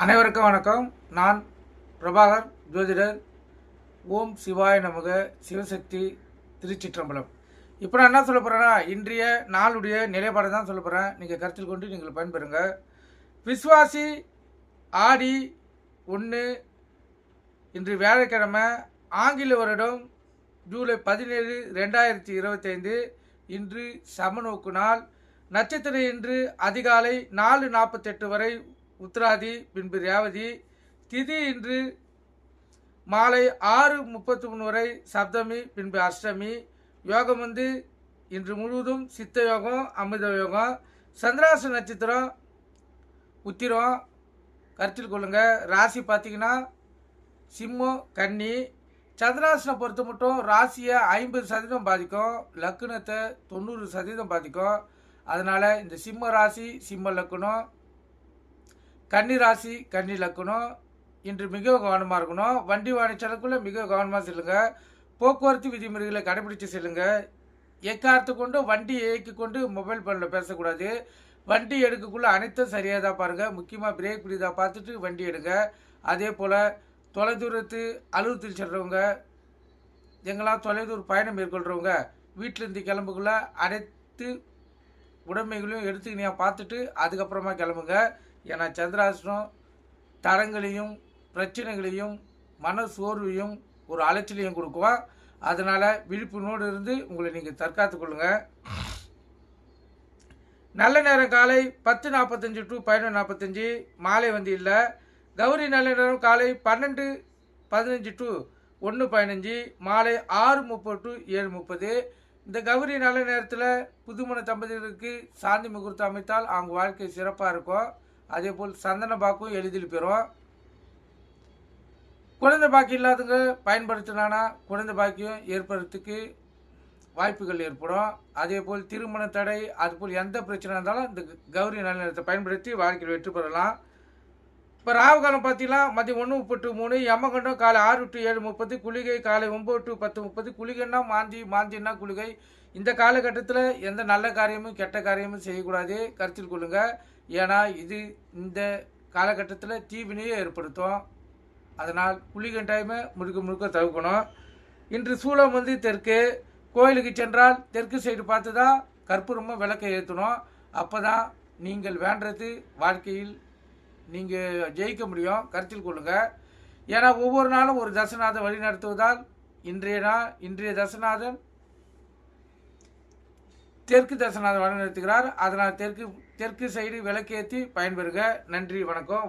அனைவருக்கும் வணக்கம். நான் பிரபாகர் ஜோதிடர். ஓம் சிவாய நமக. சிவசக்தி திருச்சிற்றம்பலம். இப்போ நான் என்ன சொல்ல போகிறேன்னா இன்றைய நாளுடைய நிலைப்பாடு தான் சொல்ல போகிறேன் நீங்கள் கருத்தில் கொண்டு நீங்கள் பயன்பெறுங்க. விஸ்வாசி ஆடி ஒன்று இன்று வியாழக்கிழமை ஆங்கில வருடம் ஜூலை பதினேழு ரெண்டாயிரத்தி இருபத்தைந்து. இன்று சமநோக்கு நாள். நட்சத்திரம் இன்று அதிகாலை நாலு நாற்பத்தெட்டு வரை உத்ராதி பின்பு ரேவதி. திதி இன்று மாலை ஆறு முப்பத்தி மூணு வரை சப்தமி பின்பு அஷ்டமி. யோகம் வந்து இன்று முழுவதும் சித்த யோகம் அமிர்த யோகம். சந்திராச நட்சத்திரம் உத்திரம். கருத்தில் கொள்ளுங்கள் ராசி பார்த்தீங்கன்னா சிம்மம் கன்னி. சந்திராசனை பொறுத்த மட்டும் ராசியை ஐம்பது சதவீதம் பாதிக்கும். லக்னத்தை தொண்ணூறு சதவீதம் பாதிக்கும். அதனால் இந்த சிம்ம ராசி சிம்ம லக்னம். கன்னி ராசி கன்னி லக்கணம் இன்று மிக கவனமாக இருக்கணும். வண்டி வாணிச்சலுக்குள்ளே மிக கவனமாக செல்லுங்க. போக்குவரத்து விதிமுறைகளை கடைபிடிச்சு செல்லுங்க. எக்காரத்து கொண்டு வண்டி இயக்கி கொண்டு மொபைல் ஃபோனில் பேசக்கூடாது. வண்டி எடுக்கக்குள்ளே அனைத்தும் சரியாக தான் பாருங்கள் முக்கியமாக பிரேக் பிடிதாக பார்த்துட்டு வண்டி எடுங்க. அதே போல் தொலைதூரத்து அலுவலத்தில் செல்கிறவங்க எங்கெல்லாம் தொலைதூர பயணம் மேற்கொள்கிறவங்க வீட்டிலேருந்து கிளம்புக்குள்ளே அனைத்து உடைமைகளையும் எடுத்துக்கினியா பார்த்துட்டு அதுக்கப்புறமா கிளம்புங்க. ஏன்னா சந்திராசனம் தரங்களையும் பிரச்சனைகளையும் மன சோர்வையும் ஒரு அலைச்சலையும் கொடுக்கும் அதனால் விழிப்புணோடு இருந்து உங்களை நீங்கள் தற்காத்து கொள்ளுங்க. நல்ல நேரம் காலை பத்து நாற்பத்தஞ்சு டு பதினொன்று நாற்பத்தஞ்சு மாலை வந்து இல்லை கௌரி நல்ல நேரம் காலை பன்னெண்டு பதினஞ்சு டு ஒன்று பதினஞ்சு மாலை ஆறு முப்பது டு ஏழு முப்பது. இந்த கௌரி நல்ல நேரத்தில் புதுமண தம்பதியருக்கு சாந்தி முகூர்த்தம் அமைத்தால் அவங்க வாழ்க்கை சிறப்பாக இருக்கும். அதே போல் சந்தன பாக்கும் எளிதில் பெறும் குழந்தை பாக்கி இல்லாதவங்க பயன்படுத்தினானா குழந்தை பாக்கியம் ஏற்படுறதுக்கு வாய்ப்புகள் ஏற்படும். அதே போல் திருமண தடை அதுபோல் எந்த பிரச்சனை இருந்தாலும் இந்த கௌரி நல்ல பயன்படுத்தி வாழ்க்கையில் வெற்றி பெறலாம். இப்போ ராவுகாலம் பார்த்தீங்கன்னா மதியம் ஒன்று முப்பத்து மூணு யமகண்டம் காலை ஆறு டு ஏழு முப்பது குளிகை காலை ஒம்பது டு பத்து முப்பது குளிகைன்னா மாந்தி மாந்தின்னா குளிகை. இந்த காலகட்டத்தில் எந்த நல்ல காரியமும் கெட்ட காரியமும் செய்யக்கூடாது. கருத்தில் கொள்ளுங்க. ஏன்னா இது இந்த காலகட்டத்தில் தீவினையை ஏற்படுத்தும். அதனால் குளிகை டைமை முழுக்க முழுக்க தவிர்க்கணும். இன்று சூளம் வந்து தெற்கு. கோயிலுக்கு சென்றால் தெற்கு சைடு பார்த்து தான் கற்பூரமாக விளக்கை ஏற்றணும் அப்போ தான் நீங்கள் வேண்டது வாழ்க்கையில் நீங்கள் ஜெயிக்க முடியும். கருத்தில் கொள்ளுங்கள் ஏன்னா ஒவ்வொரு நாளும் ஒரு தசநாதன் வழி நடத்துவதால் இன்றைய நாள் இன்றைய தசநாதன் தெற்கு தசநாதன் வழி நடத்துகிறார் அதனால் தெற்கு தெற்கு சைடு விளக்கேற்றி பயன்பெறுக. நன்றி வணக்கம்.